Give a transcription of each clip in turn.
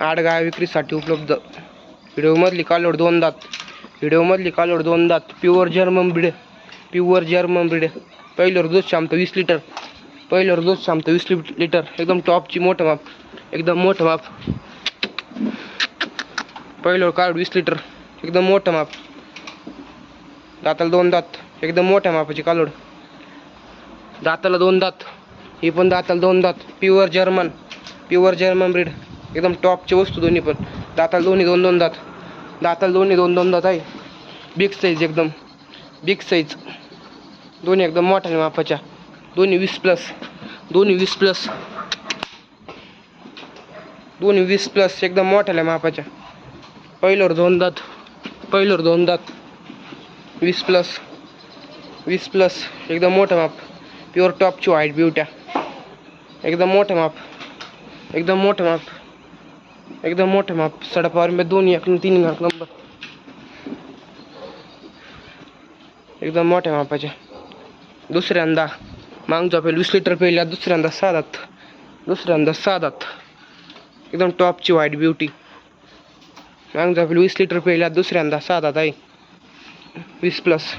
आठ गाय विक्रीसाठी उपलब्ध. व्हिडिओमधली कालोड दोन दात. व्हिडिओमधली कालोड दोन दात. Pure German breed pure German breed पहिल्यावर दूध शामतं वीस लिटर. पहिल्यावर दूध शामतं वीस लिटर. एकदम टॉपची मोठं माप. एकदम मोठं माप. पहिल्यावर कालोड वीस लिटर. एकदम मोठं माप. दाताला दोन दात. एकदम मोठ्या मापाची कालोड. दाताला दोन दात. ही पण दाताला दोन दात. Pure German pure German breed एकदम टॉपची वस्तू दोन्ही पण. दाताला दोन्ही दोन दोन दात. दाताला दोन्ही दोन दोन दात आहे. बिग साईज एकदम. बिग साईज दोन्ही एकदम मोठ्या मापाच्या. दोन्ही वीस प्लस दोन्ही वीस प्लस दोन्ही वीस प्लस एकदम मोठ्याल्या मापाच्या. पहिल्यावर दोन दात. पहिल्यावर दोन दात. वीस प्लस वीस प्लस एकदम मोठं माप. प्युअर टॉपची व्हाईट ब्युट्या एकदम मोठं माप. एकदम मोठं माप. एकदम मोठ्या माप सडापावर मी दोन एक तीन घाक नंबर. एकदम मोठ्या मापाच्या दुसऱ्यांदा मागचा पहिले वीस लिटर पहिल्या दुसऱ्यांदा साधात दुसऱ्यांदा साधात एकदम टॉपची व्हाईट ब्युटी. मागचा पहिले वीस लिटर पहिल्या दुसऱ्यांदा साधात आहे. वीस प्लस.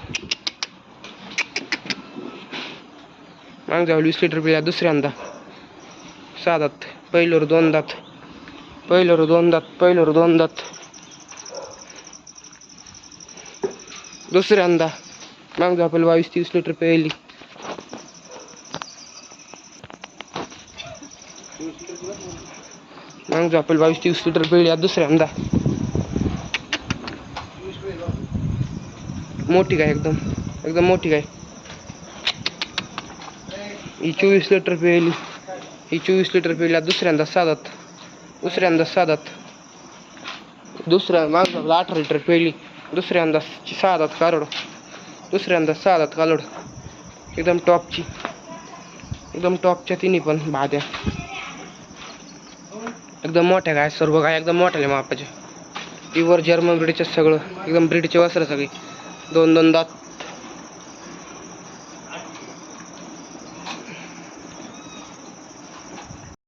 मागचा वीस लिटर पेल्या दुसऱ्यांदा साधात पहिल्यावर दोन दात पहिल्यावर दोन दात पहिल्यावर दोन दात दुसऱ्यांदा मागचा आपल्याला बावीस तीस लिटर प्यायली मागचा आपल्याला बावीस तीस लिटर पिळली आज दुसऱ्यांदा मोठी काय एकदम एकदम मोठी काय ही चोवीस लिटर पिळली ही चोवीस लिटर पिळली आज दुसऱ्यांदा साधात दुसऱ्यांदा साधात. दुसऱ्या मागचा आठ अठरा लिटर पेली दुसऱ्यांदा साधात कारोड दुसऱ्यांदा साधात कालोड. एकदम टॉपची. एकदम टॉपच्या तिन्ही पण भाद्या. एकदम मोठ्या गाय सर्व गाय एकदम मोठ्या मापाच्या. प्युअर जर्मन ब्रीडचे सगळं. एकदम ब्रीडचे वस्त्र सगळे. दोन दोन दात.